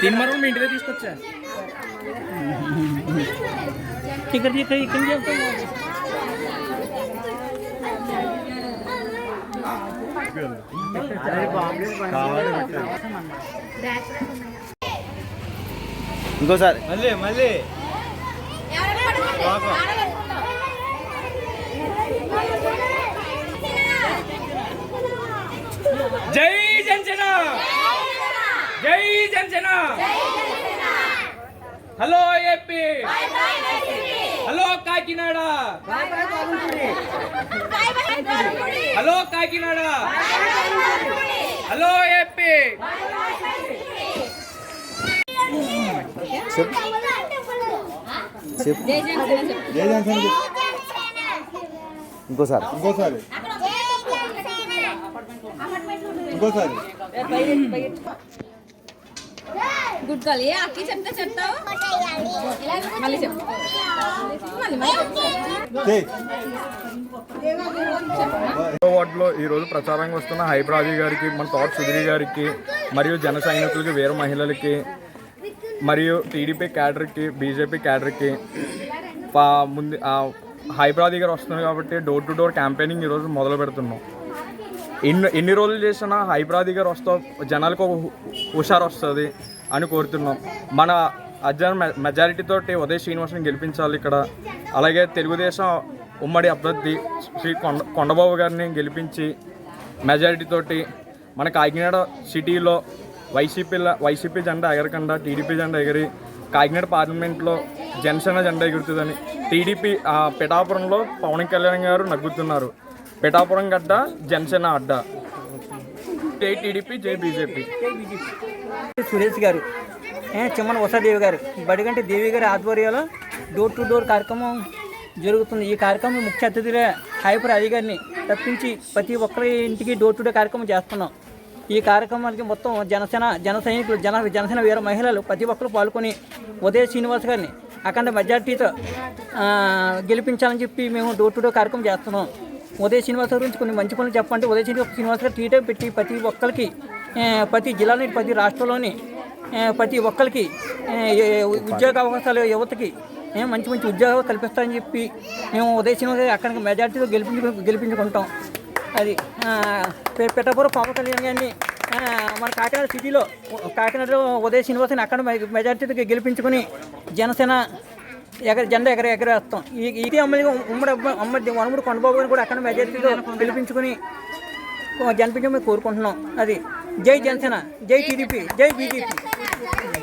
తిమ్మరు మీ ఇంటి దగ్గర తీసుకొచ్చా? ఇక్కడ ఇక్కడ ఇక్కడ చెప్తాను ఇంకోసారి. మళ్ళీ మళ్ళీ. జై జనసేన! జై Janasena hello AP hello Kakinada hello Kakinada hello AP చెప్పు జై జనసేన ఇంకోసారి ఇంకోసారి ఇంకోసారి గుడ్ గర్ల్. ఏ అక్కి చెప్తే చెప్తావు? మళ్ళీ చెప్పు. వార్డులో ఈరోజు ప్రచారంగా వస్తున్న హైబ్రాజీ గారికి మన తోట సుధీర్ గారికి మరియు జన సైనికులకి వీర మహిళలకి మరియు టీడీపీ క్యాడర్కి బీజేపీ క్యాడర్కి ముందు హైబ్రాజీ గారు వస్తున్నారు కాబట్టి డోర్ టు డోర్ క్యాంపెయినింగ్ ఈరోజు మొదలు పెడుతున్నాం. ఎన్ని ఎన్ని రోజులు చేసినా హైబ్రాదీ గారు వస్తా జనాలకు ఒక హు- హుషారు వస్తుంది. అని కోరుతున్నాం. మన అర్జన్ మెజారిటీ తోటి ఉదయ్ శ్రీనివాసన్ గెలిపించాలి ఇక్కడ. అలాగే తెలుగుదేశం ఉమ్మడి అభ్యర్థి శ్రీ కొండ కొండబాబు గారిని గెలిపించి మెజారిటీ తోటి మన కాకినాడ సిటీలో వైసీపీలో వైసీపీ జెండా ఎగరకుండా టీడీపీ జెండా ఎగిరి కాకినాడ పార్లమెంట్లో జనసేన జెండా ఎగురుతుందని టీడీపీ ఆ, పిఠాపురంలో పవన్ కళ్యాణ్ గారు నగ్గుతున్నారు. పిఠాపురం గడ్డ జనసేన అడ్డ. జై టీడీపీ జై బీజేపీ. సురేష్ గారు చిమ్మన ఉషాదేవి గారు బడిగంటి దేవి గారి ఆధ్వర్యంలో డోర్ టు డోర్ కార్యక్రమం జరుగుతుంది. ఈ కార్యక్రమం ముఖ్య అతిథిగా హైపర్ అధికారిని గారిని తప్పించి ప్రతి ఒక్కరి ఇంటికి డోర్ టు డోర్ కార్యక్రమం చేస్తున్నాం. ఈ కార్యక్రమానికి మొత్తం జనసేన జన సైనికులు జన జనసేన వీర మహిళలు ప్రతి ఒక్కరు పాల్గొని ఉదయ శ్రీనివాస్ గారిని అఖండ మెజార్టీతో గెలిపించాలని చెప్పి మేము డోర్ టు డోర్ కార్యక్రమం చేస్తున్నాం. ఉదయ శ్రీనివాస గురించి కొన్ని మంచి పనులు చెప్పంటే ఉదయ శ్రీనివాస శ్రీనివాస్ గారు టీటే పెట్టి ప్రతి ఒక్కరికి ప్రతి జిల్లాలోని ప్రతి రాష్ట్రంలోని ప్రతి ఒక్కరికి ఉద్యోగ అవకాశాలు యువతకి మేము మంచి మంచి ఉద్యోగాలు కల్పిస్తామని చెప్పి మేము ఉదయ శ్రీనివాస గారు అక్కడికి మెజార్టీతో గెలిపించు గెలిపించుకుంటాం. అది ఆ, పెట్టపురం పవన్ కళ్యాణ్ గారిని మన కాకినాడ సిటీలో కాకినాడలో ఉదయ శ్రీనివాసని అక్కడ మెజార్టీతో గెలిపించుకొని జనసేన ఎగర జెండా ఎగర ఎగరేస్తాం. ఈ ఇది అమ్మగా ఉమ్మడి అమ్మడి వనముడు కొండబాబు కూడా అక్కడ మెజార్టీతో గెలిపించుకుని జనపించమని కోరుకుంటున్నాం. అది. జై జనసేన. జై టీడీపీ. జై బీజేపీ.